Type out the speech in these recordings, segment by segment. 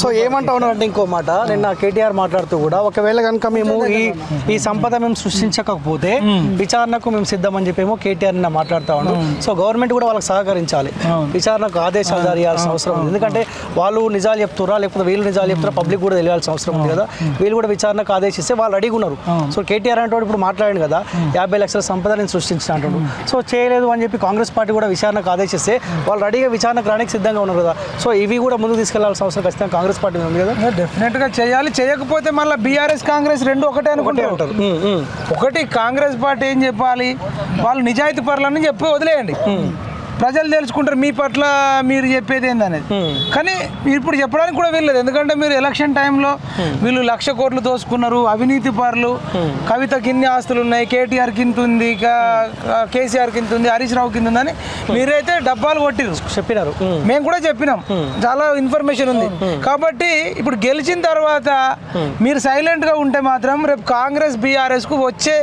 So ఏమంటా ఉన్నారంటే ఇంకో మాట నిన్న కేటీఆర్ మాట్లాడుతూ కూడా ఒకవేళ కనుక మేము ఈ ఈ సంపద మేము సృష్టించకపోతే విచారణకు మేము సిద్ధమని చెప్పేమో కేటీఆర్ నిన్న మాట్లాడుతా ఉన్నాం సో గవర్నమెంట్ కూడా వాళ్ళకి సహకరించాలి. విచారణకు ఆదేశాలు జారీ చేయాల్సిన అవసరం ఉంది. ఎందుకంటే వాళ్ళు నిజాలు చెప్తురా లేకపోతే వీళ్ళు నిజాలు చెప్తారా పబ్లిక్ కూడా తెలియాల్సిన అవసరం ఉంది కదా. వీళ్ళు కూడా విచారణకు ఆదేశిస్తే వాళ్ళు రెడీగా ఉన్నారు. సో కేటీఆర్ అంటే ఇప్పుడు మాట్లాడాడు కదా యాభై లక్షల సంపద నేను సృష్టించిన అంటాడు. సో చేయలేదు అని చెప్పి కాంగ్రెస్ పార్టీ కూడా విచారణకు ఆదేశిస్తే వాళ్ళు రెడీగా విచారణకు రానికి సిద్ధంగా ఉన్నారు కదా. సో ఇవి కూడా ముందుకు తీసుకెళ్ళాల్సిన అవసరం ఖచ్చితంగా కాంగ్రెస్ పార్టీ ఉంది కదా? డెఫినెట్గా చేయాలి. చేయకపోతే మళ్ళీ బీఆర్ఎస్ కాంగ్రెస్ రెండు ఒకటే ఉమ్, ఉమ్. ఒకటి కాంగ్రెస్ పార్టీ ఏం చెప్పాలి? వాళ్ళు నిజాయితీ పరులని చెప్పి వదిలేయండి. ప్రజలు తెలుసుకుంటారు మీ పట్ల మీరు చెప్పేది ఏందనేది. కానీ ఇప్పుడు చెప్పడానికి కూడా వీల్లేదు. ఎందుకంటే మీరు ఎలక్షన్ టైంలో వీళ్ళు లక్ష కోట్లు దోసుకున్నారు అవినీతి పరులు కవిత కిన్ని ఆస్తులు ఉన్నాయి కేటీఆర్ కింద ఉంది కేసీఆర్ కింద ఉంది హరీష్ రావు కింద ఉందని మీరైతే డబ్బాలు కొట్టిరు. చెప్పినారు. మేము కూడా చెప్పినాం. చాలా ఇన్ఫర్మేషన్ ఉంది. కాబట్టి ఇప్పుడు గెలిచిన తర్వాత మీరు సైలెంట్గా ఉంటే మాత్రం రేపు కాంగ్రెస్ బీఆర్ఎస్కు వచ్చే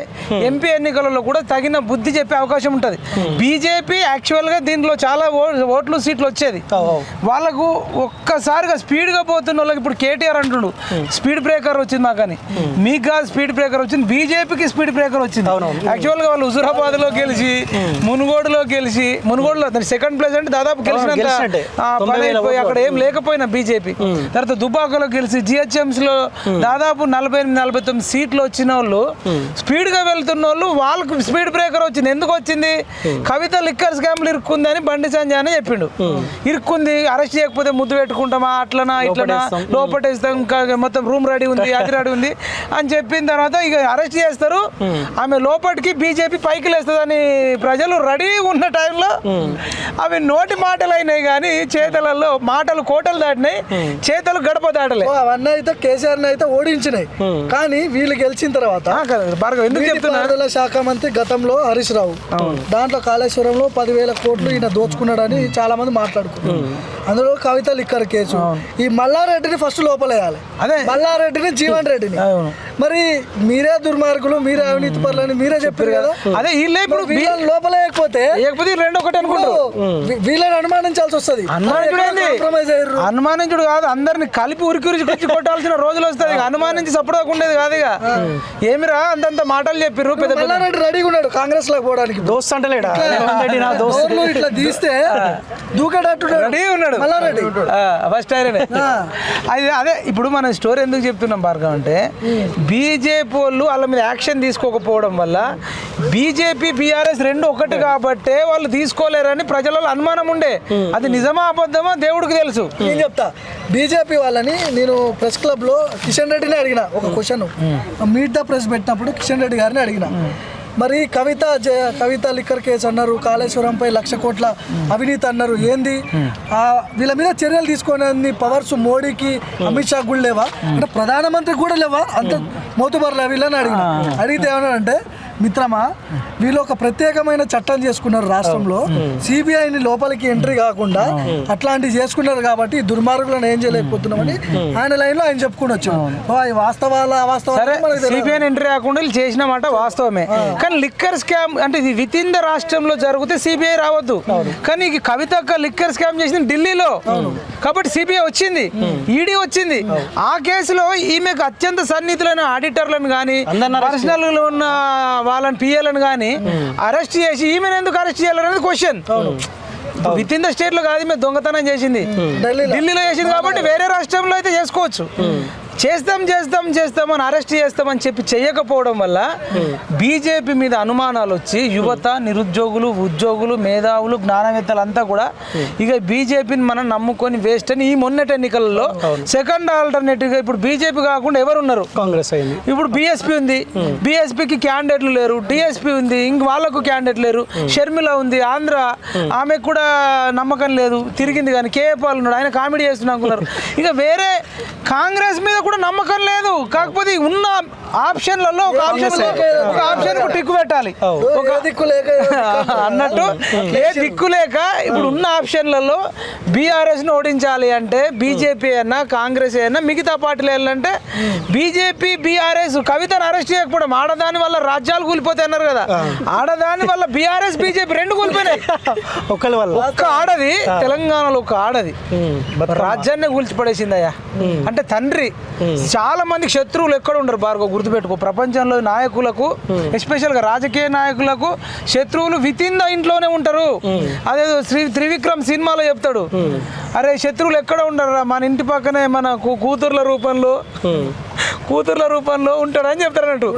ఎంపీ ఎన్నికలలో కూడా తగిన బుద్ధి చెప్పే అవకాశం ఉంటుంది. బీజేపీ యాక్చువల్గా దీంట్లో చాలా ఓట్లు సీట్లు వచ్చేది. వాళ్ళకు ఒక్కసారిగా స్పీడ్గా పోతున్న వాళ్ళకి ఇప్పుడు కేటీఆర్ అంటుండు. స్పీడ్ బ్రేకర్ వచ్చింది మాకని మీకు కాదు స్పీడ్ బ్రేకర్ వచ్చింది. బీజేపీకి స్పీడ్ బ్రేకర్ వచ్చింది. అవునవును. యాక్చువల్గా వాళ్ళు హుజురాబాద్లో గెలిచి మునుగోడులో గెలిచి మునుగోడులో సెకండ్ ప్లేస్ అంటే దాదాపు గెలిచినంత అక్కడ ఏం లేకపోయినా బీజేపీ. తర్వాత దుబాకలో గెలిచి జిహెచ్ఎంసీ లో దాదాపు నలభై ఎనిమిది నలభై తొమ్మిది సీట్లు వచ్చిన వాళ్ళు స్పీడ్గా వెళ్తున్న వాళ్ళు వాళ్ళకు స్పీడ్ బ్రేకర్ వచ్చింది. ఎందుకు వచ్చింది? కవిత లిక్కర్ స్కామ్లు ఇరుక్కుందని బండి సంజయ్ అని చెప్పిండు. ఇరుక్కుంది అరెస్ట్ చేయకపోతే ముద్దు పెట్టుకుంటామా అట్లనా ఇట్లనా లోపటేస్తాం. ఇంకా మొత్తం రూమ్ రెడీ ఉంది అది రెడీ ఉంది అని చెప్పిన తర్వాత ఇక అరెస్ట్ చేస్తారు. ఆమె లోపలికి బీజేపీ పైకి లేస్తుందని ప్రజలు రెడీ ఉన్న టైంలో అవి నోటి మాటలు అయినాయి కానీ చేతలలో మాటలు కోటలు దాటినాయి చేతలు గడప దాటలే. అవన్నీ అయితే కేసీఆర్ అయితే ఓడించినాయి. కానీ వీళ్ళు గెలిచిన తర్వాత ఎందుకు చెప్తున్నా? నీటిపారుదల శాఖ మంత్రి గతంలో హరీష్ రావు. దాంట్లో కాళేశ్వరంలో పదివేల కోట్లు ఈయన దోచుకున్నాడని చాలా మంది మాట్లాడుకున్నారు అందులో కవిత లిక్కర్ కేసు. ఈ మల్లారెడ్డిని ఫస్ట్ లోపలేయాలి. అదే. మల్లారెడ్డిని జీవన్ రెడ్డిని. మరి మీరే దుర్మార్గులు మీరే అవినీతి పరులని మీరే చెప్పారు కదా. అదే వీళ్ళే ఇప్పుడు వీళ్ళని లోపలేయకపోతే లేకపోతే ఈ రెండు ఒకటి అనుకుంటారు. వీళ్ళని అనుమానించాల్సి వస్తుంది. అనుమానించుడు అనుమానించుడు కాదు అందరిని కలిపి ఉరికి ఉరికి కొట్టాల్సిన రోజులు వస్తుంది అనుమానించి సపోర్ట్ ఉండేది కాదు ఇక. ఏమిరా అంతంత మాటలు చెప్పిర్రు పెద్ద రెడీగా ఉన్నాడు కాంగ్రెస్లోకి పోవడానికి దోస్త్ అంటలేడా? ఇట్లా తీస్తే దూకేటట్టు రెడీ ఉన్నాడు. ఫస్ట్ ఆయననే. అది అదే ఇప్పుడు మనం స్టోరీ ఎందుకు చెప్తున్నాం భార్గవ్ అంటే బీజేపీ వాళ్ళు వాళ్ళ మీద యాక్షన్ తీసుకోకపోవడం వల్ల బీజేపీ బీఆర్ఎస్ రెండు ఒకటి కాబట్టే వాళ్ళు తీసుకోలేరని ప్రజలలో అనుమానం ఉండే. అది నిజమా అబద్ధమా దేవుడికి తెలుసు. నేను చెప్తా. బీజేపీ వాళ్ళని నేను ప్రెస్ క్లబ్లో కిషన్ రెడ్డిని అడిగిన ఒక క్వశ్చన్. మీట్ ద ప్రెస్ పెట్టినప్పుడు కిషన్ రెడ్డి గారిని అడిగిన. మరి కవిత కవిత లిక్కర్ కేసు అన్నారు కాళేశ్వరంపై లక్ష కోట్ల అవినీతి అన్నారు. ఏంది? ఆ, వీళ్ళ మీద చర్యలు తీసుకునే పవర్స్ మోడీకి అమిత్ షా కూడా లేవా? అంటే ప్రధానమంత్రి కూడా లేవా? అంత మోతుబర్లా వీళ్ళని అడిగిన. అడిగితే ఏమన్నారంటే మిత్రమా వీళ్ళు ఒక ప్రత్యేకమైన చట్టం చేసుకున్నారు రాష్ట్రంలో. సిబిఐని లోపలికి ఎంట్రీ కాకుండా అట్లాంటివి చేసుకున్నారు కాబట్టి దుర్మార్గులను ఏం చేయలేకపోతున్నామని ఆయన లైన్లో ఆయన చెప్పుకుని వచ్చాం వాస్తవాల. సిబిఐ ఎంట్రీ కాకుండా వీళ్ళు చేసిన మాట వాస్తవమే. కానీ లిక్కర్ స్కామ్ అంటే ఇది విత్ ఇన్ ద రాష్ట్రంలో జరిగితే సిబిఐ రావద్దు. కానీ ఈ కవిత లిక్కర్ స్కామ్ చేసింది ఢిల్లీలో. కాబట్టి సిబిఐ వచ్చింది ఈడీ వచ్చింది. ఆ కేసులో ఈమెకు అత్యంత సన్నిహితులైన ఆడిటర్లను కానీ పర్సనల్ ఉన్న వాళ్ళని పిఎలను కానీ అరెస్ట్ చేసి ఈమెను ఎందుకు అరెస్ట్ చేయాలనేది క్వశ్చన్ విత్ ఇన్ ద స్టేట్లో కాదు ఈమె దొంగతనం చేసింది. ఢిల్లీలో చేసింది కాబట్టి వేరే రాష్ట్రంలో అయితే చేసుకోవచ్చు. చేస్తాం చేస్తాం చేస్తాం అని అరెస్ట్ చేస్తామని చెప్పి చేయకపోవడం వల్ల బీజేపీ మీద అనుమానాలు వచ్చి యువత నిరుద్యోగులు ఉద్యోగులు మేధావులు జ్ఞానవేత్తలు అంతా కూడా ఇక బీజేపీని మనం నమ్ముకొని వేస్ట్ అని ఈ మొన్నటి ఎన్నికలలో సెకండ్ ఆల్టర్నేటివ్గా ఇప్పుడు బీజేపీ కాకుండా ఎవరు ఉన్నారు కాంగ్రెస్ అయింది. ఇప్పుడు బీఎస్పీ ఉంది. బీఎస్పీకి క్యాండిడేట్లు లేరు. డిఎస్పీ ఉంది. ఇంక వాళ్ళకు క్యాండిడేట్ లేరు. షర్మిల ఉంది. ఆంధ్ర ఆమెకు కూడా నమ్మకం లేదు. తిరిగింది కానీ కేఏ పాల్ ఉన్నాడు. ఆయన కామెడీ చేస్తున్నా అనుకున్నారు. ఇక వేరే కాంగ్రెస్ మీద కూడా నమ్మకం లేదు. కాకపోతే ఉన్న ఆప్షన్లలో ఒక ఆప్షన్ ఒక ఆప్షన్ టిక్కు పెట్టాలి. ఒక దిక్కు లేక అన్నట్టు ఏ దిక్కు లేక ఇప్పుడు ఉన్న ఆప్షన్లలో బీఆర్ఎస్ను ఓడించాలి అంటే బీజేపీ అయినా కాంగ్రెస్ అయినా మిగతా పార్టీలు వెళ్ళాలంటే బీజేపీ బీఆర్ఎస్ కవితను అరెస్ట్ చేయకపోవడం. ఆడదాని వల్ల రాజ్యాలు కూలిపోతాయి అన్నారు కదా. ఆడదాని వల్ల బీఆర్ఎస్ బీజేపీ రెండు కూలిపోయినాయి. ఒకళ్ళ వల్ల. ఒక్క ఆడది తెలంగాణలో ఒక ఆడది. రాజ్యాన్ని కూల్చిపడేసింది అయ్యా అంటే తండ్రి. చాలా మందికి శత్రువులు ఎక్కడ ఉండరు భార్గవ గుర్తుపెట్టుకో. ప్రపంచంలో నాయకులకు ఎస్పెషల్గా రాజకీయ నాయకులకు శత్రువులు విత్ ఇన్ ద ఇంట్లోనే ఉంటారు. అదే శ్రీ త్రివిక్రమ్ సినిమాలో చెప్తాడు. అరే శత్రువులు ఎక్కడ ఉండరు మన ఇంటి పక్కనే మన కూతుర్ల రూపంలో కూతుర్ల రూపంలో ఉంటాడని చెప్తారు అన్నట్టు.